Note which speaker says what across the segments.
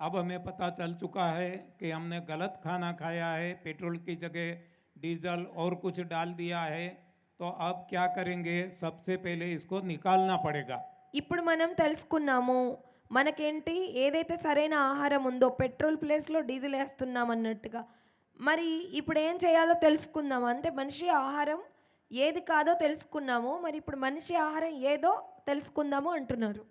Speaker 1: अब हमें पता चल चुका है कि हमने गलत खाना खाया है पेट्रोल की जगह डीजल और कुछ डाल दिया है तो अब क्या करेंगे सबसे पहले इसको निकालना पड़ेगा
Speaker 2: ఇప్పుడు మనం తెలుసుకున్నాము మనకేంటి ఏదైతే సరైన ఆహారం ఉందో పెట్రోల్ ప్లేస్లో డీజిల్ వేస్తున్నాం అన్నట్టుగా మరి ఇప్పుడు ఏం చేయాలో తెలుసుకుందాం అంటే మనిషి ఆహారం ఏది కాదో తెలుసుకున్నాము మరి ఇప్పుడు మనిషి ఆహారం ఏదో తెలుసుకుందాము అంటున్నారు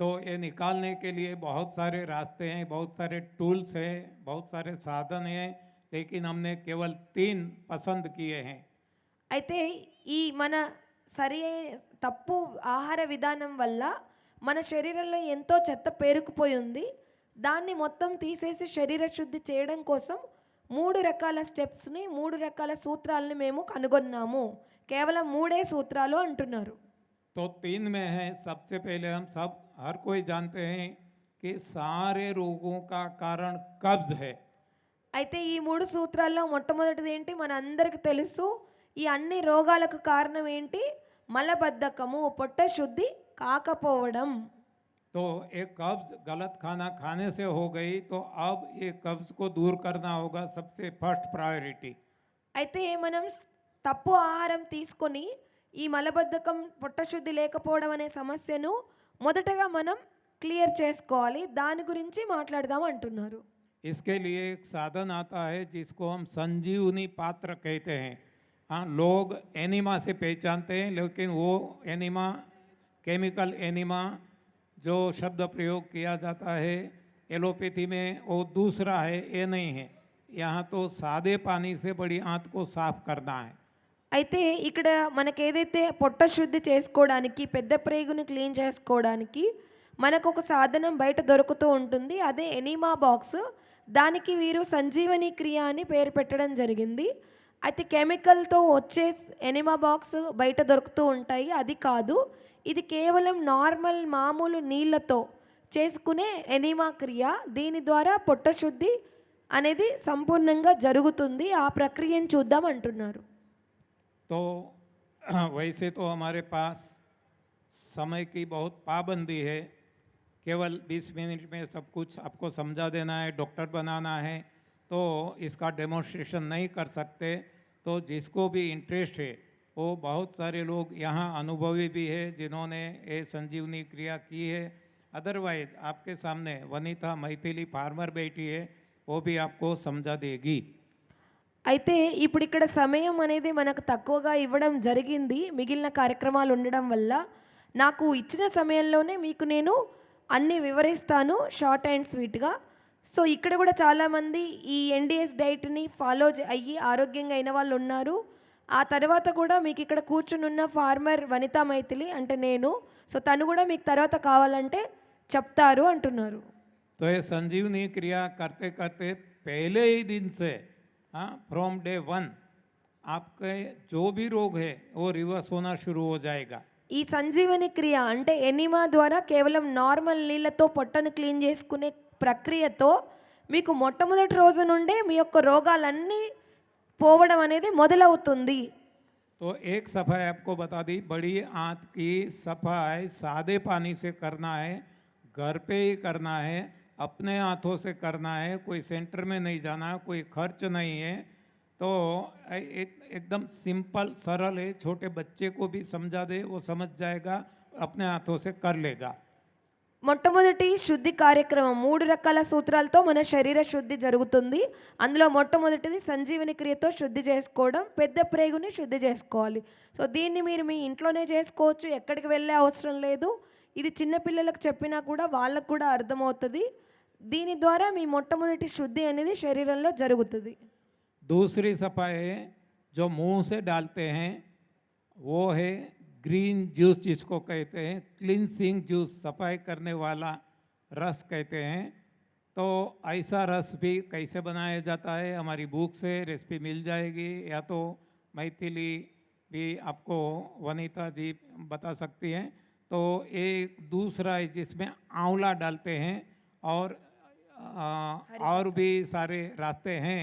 Speaker 1: तो ये निकालने के लिए बहुत सारे रास्ते हैं बहुत सारे टूल्स हैं बहुत सारे साधन हैं लेकिन हमने केवल तीन पसंद किए हैं
Speaker 2: అయితే ఈ మన సరి అయిన- తప్పు ఆహార విధానం వల్ల మన శరీరంలో ఎంతో చెత్త పేరుకుపోయి ఉంది దాన్ని మొత్తం తీసేసి శరీర శుద్ధి చేయడం కోసం మూడు రకాల స్టెప్స్ని మూడు రకాల సూత్రాలని మేము కనుగొన్నాము కేవలం మూడే సూత్రాలు అంటున్నారు
Speaker 1: तो तीन में है सबसे पहले हम सब हर कोई जानते हैं कि सारे रोगों का कारण कब्ज है
Speaker 2: అయితే ఈ మూడు సూత్రాల్లో మొట్టమొదటిది ఏంటి మన అందరికి తెలుసు ఈ అన్ని రోగాలకు కారణం ఏంటి మలబద్ధకము పొట్ట శుద్ధి కాకపోవడం
Speaker 1: तो एक कब्ज गलत खाना खाने से हो गई तो अब ये कब्ज को दूर करना होगा सबसे फर्स्ट प्रायोरिटी
Speaker 2: అయితే మనం స్- తప్పు ఆహారం తీసుకొని ఈ మలబద్ధకం పొట్టశుద్ధి లేకపోవడం అనే సమస్యను మొదటగా మనం క్లియర్ చేసుకోవాలి దాని గురించి మాట్లాడదాం అంటున్నారు
Speaker 1: इसके लिए एक साधन आता है जिसको हम संजीवनी पात्र कहते हैं हाँ लोग एनिमा से पहचानते हैं लेकिन वो एनिमा केमिकल एनिमा जो शब्द प्रयोग किया जाता है एलोपैथी में वो दूसरा है ये नहीं है यहाँ तो सादे पानी से बड़ी आंत को साफ करना है
Speaker 2: అయితే ఇక్కడ మనకి ఏదైతే పొట్ట శుద్ధి చేసుకోవడానికి పెద్ద ప్రేగుని క్లీన్ చేసుకోవడానికి మనకు ఒక సాధనం బయట దొరుకుతూ ఉంటుంది. అదే ఎనీమా బాక్స్. దానికి వీరు సంజీవని క్రియ అని పేరు పెట్టడం జరిగింది. అయితే కెమికల్తో వచ్చే ఎనిమా బాక్స్ బయట దొరుకుతూ ఉంటాయి. అది కాదు ఇది కేవలం నార్మల్ మామూలు నీళ్ళతో చేసుకునే ఎనిమా క్రియ. దీని ద్వారా పొట్ట శుద్ధి అనేది సంపూర్ణంగా జరుగుతుంది. ఆ ప్రక్రియను చూద్దాం అంటున్నారు.
Speaker 1: तो वैसे तो हमारे पास समय की बहुत पाबंदी है। केवल 20 मिनट में सब कुछ आपको समझा देना है, डॉक्टर बनाना है तो इसका डेमोन्स्ट्रेशन नहीं कर सकते। तो जिसको भी इंटरेस्ट है, वो बहुत सारे लोग यहाँ अनुभवी भी है, जिन्होंने ये संजीवनी क्रिया की है। अदरवाइज़ आपके सामने वनीता मैथिली फार्मर बैठी है, वो भी आपको समझा देगी।
Speaker 2: అయితే ఇప్పుడు ఇక్కడ సమయం అనేది మనకు తక్కువగా ఇవ్వడం జరిగింది మిగిలిన కార్యక్రమాలు ఉండడం వల్ల నాకు ఇచ్చిన సమయంలోనే మీకు నేను అన్నీ వివరిస్తాను షార్ట్ అండ్ స్వీట్గా సో ఇక్కడ కూడా చాలామంది ఈ ఎన్డిఎస్ డైట్ని ఫాలో చే- అయ్యి ఆరోగ్యంగా అయిన వాళ్ళు ఉన్నారు ఆ తర్వాత కూడా మీకు ఇక్కడ కూర్చుని ఉన్న ఫార్మర్ వనితా మైథిలి అంటే నేను సో తను కూడా మీకు తర్వాత కావాలంటే చెప్తారు అంటున్నారు
Speaker 1: तो ये संजीवनी क्रिया करते करते पहले ही दिन से हाँ फ्रॉम डे वन आपके जो भी रोग है वो रिवर्स होना शुरू हो जाएगा
Speaker 2: ఈ సంజీవని క్రియ అంటే ఎనిమా ద్వారా కేవలం నార్మల్ నీళ్ళతో పొట్టను క్లీన్ చేసుకునే ప్రక్రియతో మీకు మొట్టమొదటి రోజు నుండే మీ యొక్క రోగాలన్నీ పోవడం అనేది మొదలవుతుంది
Speaker 1: तो एक सफाई आपको बता दी बड़ी आंत की सफाई सादे पानी से करना है घर पे ही करना है अपने हाथों से करना है कोई सेंटर में नहीं जाना है कोई खर्च नहीं है तो ए- एक- एकदम सिंपल सरल है छोटे बच्चे को भी समझा दे वो समझ जाएगा अपने हाथों से कर लेगा
Speaker 2: మొట్టమొదటి శుద్ధి కార్యక్రమం మూడు రకాల సూత్రాలతో మన శరీర శుద్ధి జరుగుతుంది అందులో మొట్టమొదటిది సంజీవని క్రియతో శుద్ధి చేసుకోవడం పెద్ద ప్రేగుని శుద్ధి చేసుకోవాలి సో దీన్ని మీరు మీ ఇంట్లోనే చేసుకోవచ్చు ఎక్కడికి వెళ్ళే అవసరం లేదు ఇది చిన్నపిల్లలకు చెప్పినా కూడా వాళ్ళకు కూడా అర్థమవుతుంది దీని ద్వారా మీ మొట్టమొదటి శుద్ధి అనేది శరీరంలో జరుగుతుంది
Speaker 1: दूसरी सफाई है जो मुंह से डालते हैं वो है ग्रीन जूस जिसको कहते हैं क्लिनसिंग जूस सफाई करने वाला रस कहते हैं तो ऐसा रस भी कैसे बनाया जाता है हमारी बुक से रेसिपी मिल जाएगी या तो मैथिली भी आपको वनीता जी बता सकती हैं तो एक दूसरा है जिसमें आंवला डालते हैं और आ, और भी सारे रास्ते हैं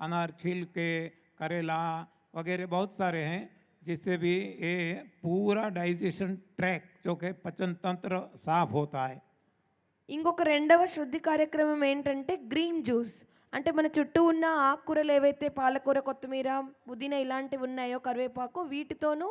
Speaker 1: अनार छील के करेला वगैरह बहुत सारे हैं जिससे भी ये पूरा डाइजेशन ट्रैक जो कि पचन तंत्र साफ होता है
Speaker 2: ఇంకొక రెండవ శుద్ధి కార్యక్రమం ఏంటంటే గ్రీన్ జ్యూస్ అంటే మన చుట్టూ ఉన్న ఆకుకూరలు ఏవైతే పాలకూర కొత్తిమీర పుదీనా ఇలాంటివి ఉన్నాయో కరివేపాకు వీటితోనూ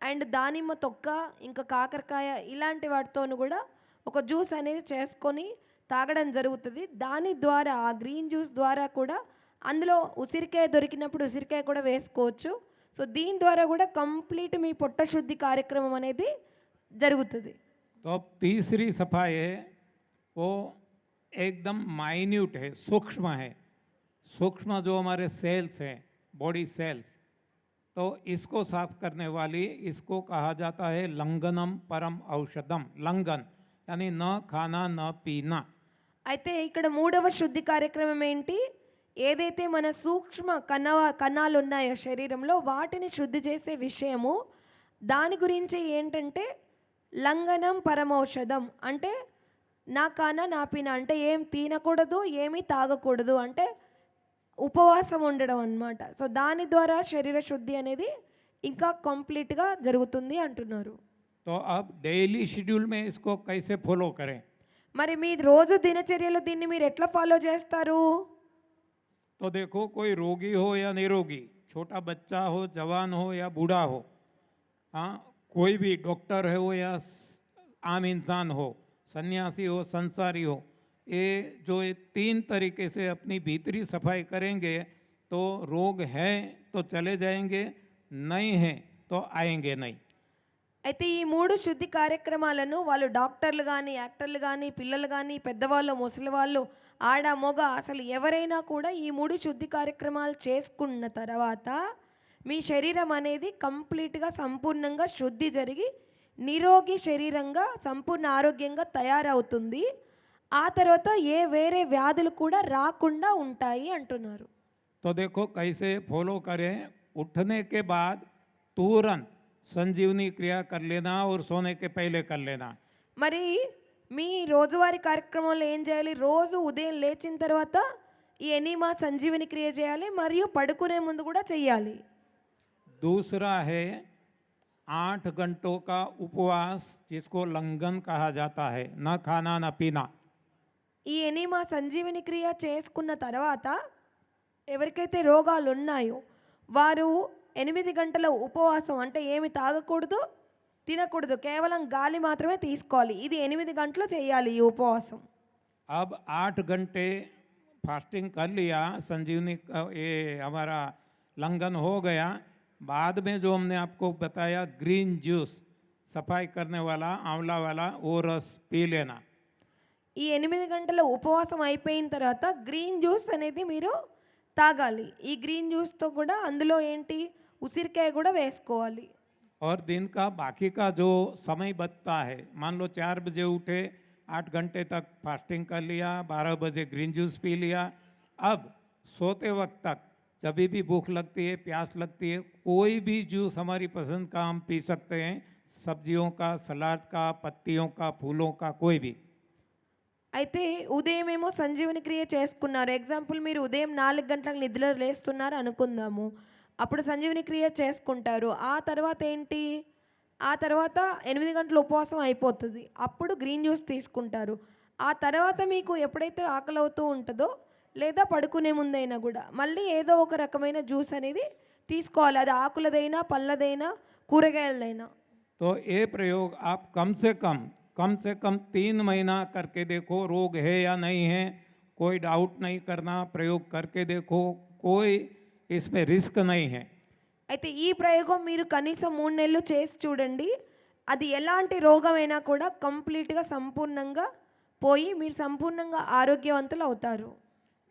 Speaker 2: అండ్ దానిమ్మ తొక్క ఇంకా కాకరకాయ ఇలాంటి వాటితోనూ కూడా ఒక జ్యూస్ అనేది చేసుకొని తాగడం జరుగుతుంది దాని ద్వారా ఆ గ్రీన్ జ్యూస్ ద్వారా కూడా అందులో ఉసిరికాయ దొరికినప్పుడు ఉసిరికాయ కూడా వేసుకోవచ్చు సో దీని ద్వారా కూడా కంప్లీట్ మీ పొట్ట శుద్ధి కార్యక్రమం అనేది జరుగుతుంది
Speaker 1: तो अब तीसरी सफाई है वो एकदम माइन्यूट है सूक्ष्म है सूक्ष्म जो हमारे सेल्स हैं बॉडी सेल्स तो इसको साफ करने वाली इसको कहा जाता है लंगनम परम औषधम लंगन यानी न खाना न पीना
Speaker 2: అయితే ఇక్కడ మూడవ శుద్ధి కార్యక్రమం ఏంటి ఏదైతే మన సూక్ష్మ కణ కణాలు ఉన్నాయో శరీరంలో వాటిని శుద్ధి చేసే విషయము దాని గురించి ఏంటంటే లంఘనం పరమౌషధం అంటే నా కాన నా పిన అంటే ఏం తినకూడదు ఏమీ తాగకూడదు అంటే ఉపవాసం ఉండడం అన్నమాట సో దాని ద్వారా శరీర శుద్ధి అనేది ఇంకా కంప్లీట్గా జరుగుతుంది అంటున్నారు
Speaker 1: तो अब डेली शेड्यूल में इसको कैसे फॉलो करें
Speaker 2: మరి మీ రోజు దినచర్యలో దీన్ని మీరు ఎట్లా ఫాలో చేస్తారు
Speaker 1: तो देखो कोई रोगी हो या निरोगी छोटा बच्चा हो जवान हो या बूढ़ा हो हाँ कोई भी डॉक्टर है हो या स- आम इंसान हो सन्यासी हो संसारी हो ये जो ये तीन तरीके से अपनी भीतरी सफाई करेंगे तो रोग है तो चले जाएंगे नहीं है तो आएंगे नहीं
Speaker 2: అయితే ఈ మూడు శుద్ధి కార్యక్రమాలను వాళ్ళు డాక్టర్లు కానీ యాక్టర్లు కానీ పిల్లలు కానీ పెద్దవాళ్ళు ముసలి వాళ్ళు ఆడ మొగ అసలు ఎవరైనా కూడా ఈ మూడు శుద్ధి కార్యక్రమాలు చేసుకున్న తర్వాత మీ శరీరం అనేది కంప్లీట్గా సంపూర్ణంగా శుద్ధి జరిగి నిరోగి శరీరంగా సంపూర్ణ ఆరోగ్యంగా తయారవుతుంది ఆ తర్వాత ఏ వేరే వ్యాధులు కూడా రాకుండా ఉంటాయి అంటున్నారు
Speaker 1: तो देखो कैसे फॉलो करें उठने के बाद तुरंत संजीवनी क्रिया कर लेना और सोने के पहले कर लेना
Speaker 2: మరి మీ రోజువారీ కార్యక్రమంలో ఏం చేయాలి రోజు ఉదయం లేచిన తర్వాత ఈ ఎనీమా సంజీవని క్రియ చేయాలి మరియు పడుకునే ముందు కూడా చెయ్యాలి
Speaker 1: दूसरा है आठ घंटों का उपवास जिसको लंघन कहा जाता है न खाना न पीना
Speaker 2: ఈ ఎనీమా సంజీవని క్రియ చేసుకున్న తర్వాత ఎవరికైతే రోగాలు ఉన్నాయో వారు ఎనిమిది గంటల ఉపవాసం అంటే ఏమి తాగకూడదు తినకూడదు కేవలం గాలి మాత్రమే తీసుకోవాలి ఇది ఎనిమిది గంటలు చేయాలి ఈ ఉపవాసం
Speaker 1: अब आठ घंटे फास्टिंग कर लिया संजीवनी का ये हमारा लंघन हो गया बाद में जो हमने आपको बताया ग्रीन जूस सफाई करने वाला आंवला वाला वो रस पी लेना
Speaker 2: ఈ ఎనిమిది గంటల ఉపవాసం అయిపోయిన తర్వాత గ్రీన్ జ్యూస్ అనేది మీరు తాగాలి ఈ గ్రీన్ జ్యూస్తో కూడా అందులో ఏంటి ఉసిరికాయ కూడా వేసుకోవాలి
Speaker 1: और दिन का बाकी का जो समय बचता है मान लो चार बजे उठे आठ घंटे तक फास्टिंग कर लिया बारह बजे ग्रीन जूस पी लिया अब सोते वक्त तक जब भी भूख लगती है प्यास लगती है कोई भी जूस हमारी पसंद का हम पी सकते हैं सब्जियों का सलाद का पत्तियों का फूलों का कोई भी
Speaker 2: అయితే ఉదయం ఏమో సంజీవని క్రియ చేసుకున్నారు ఎగ్జాంపుల్ మీరు ఉదయం నాలుగు గంటలకు నిద్ర లేస్తున్నారు అనుకుందాము అప్పుడు సంజీవని క్రియ చేసుకుంటారు ఆ తర్వాత ఏంటి ఆ తర్వాత ఎనిమిది గంటల ఉపవాసం అయిపోతుంది అప్పుడు గ్రీన్ జ్యూస్ తీసుకుంటారు ఆ తర్వాత మీకు ఎప్పుడైతే ఆకలి అవుతూ ఉంటుందో లేదా పడుకునే ముందైనా కూడా మళ్ళీ ఏదో ఒక రకమైన జ్యూస్ అనేది తీసుకోవాలి అది ఆకులదైనా పళ్ళదైనా కూరగాయలదైనా
Speaker 1: तो ये प्रयोग आप कम से कम कम से कम तीन महीना करके देखो रोग है या नहीं है कोई डाउट नहीं करना प्रयोग करके देखो कोई इसमें रिस्क नहीं है
Speaker 2: అయితే ఈ ప్రయోగం మీరు కనీసం మూడు నెలలు చేసి చూడండి అది ఎలాంటి రోగమైనా కూడా కంప్లీట్గా సంపూర్ణంగా పోయి మీరు సంపూర్ణంగా ఆరోగ్యవంతులు అవుతారు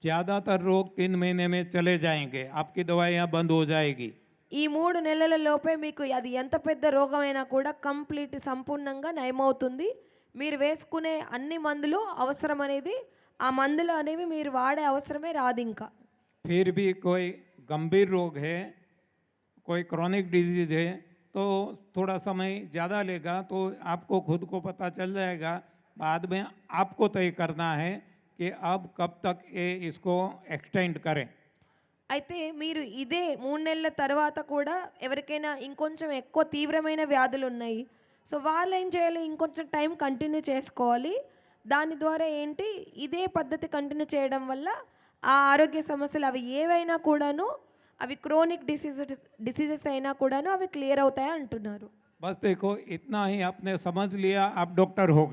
Speaker 1: ज़्यादातर रोग तीन महीने में चले जाएंगे आपकी दवाइयाँ बंद हो जाएगी
Speaker 2: ఈ మూడు నెలల లోపే మీకు అది ఎంత పెద్ద రోగమైనా కూడా కంప్లీట్ సంపూర్ణంగా నయమవుతుంది మీరు వేసుకునే అన్ని మందులు అవసరం అనేది ఆ మందులు అనేవి మీరు వాడే అవసరమే రాదు ఇంకా
Speaker 1: फिर भी कोई गंभीर रोग है कोई क्रॉनिक डिजीज है तो थोड़ा समय ज़्यादा लेगा तो आपको खुद को पता चल जाएगा बाद में आपको तय करना है कि अब कब तक ये इसको एक्सटेंड करें
Speaker 2: అయితే మీరు ఇదే మూడు నెలల తర్వాత కూడా ఎవరికైనా ఇంకొంచెం ఎక్కువ తీవ్రమైన వ్యాధులు ఉన్నాయి సో వాళ్ళు ఏం చేయాలి? ఇంకొంచెం టైం కంటిన్యూ చేసుకోవాలి. దాని ద్వారా ఏంటి? ఇదే పద్ధతి కంటిన్యూ చేయడం వల్ల ఆ ఆరోగ్య సమస్యలు అవి ఏవైనా కూడాను అవి క్రోనిక్ డిసీజెస్ డిసీజెస్ అయినా కూడాను అవి క్లియర్ అవుతాయి అంటున్నారు.
Speaker 1: బస్ డాక్టర్ హో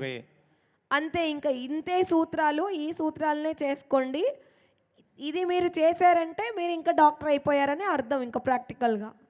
Speaker 2: అంతే ఇంకా ఇంతే సూత్రాలు ఈ సూత్రాలనే చేసుకోండి. ఇది మీరు చేశారంటే మీరు ఇంకా డాక్టర్ అయిపోయారని అర్థం ఇంకా ప్రాక్టికల్గా.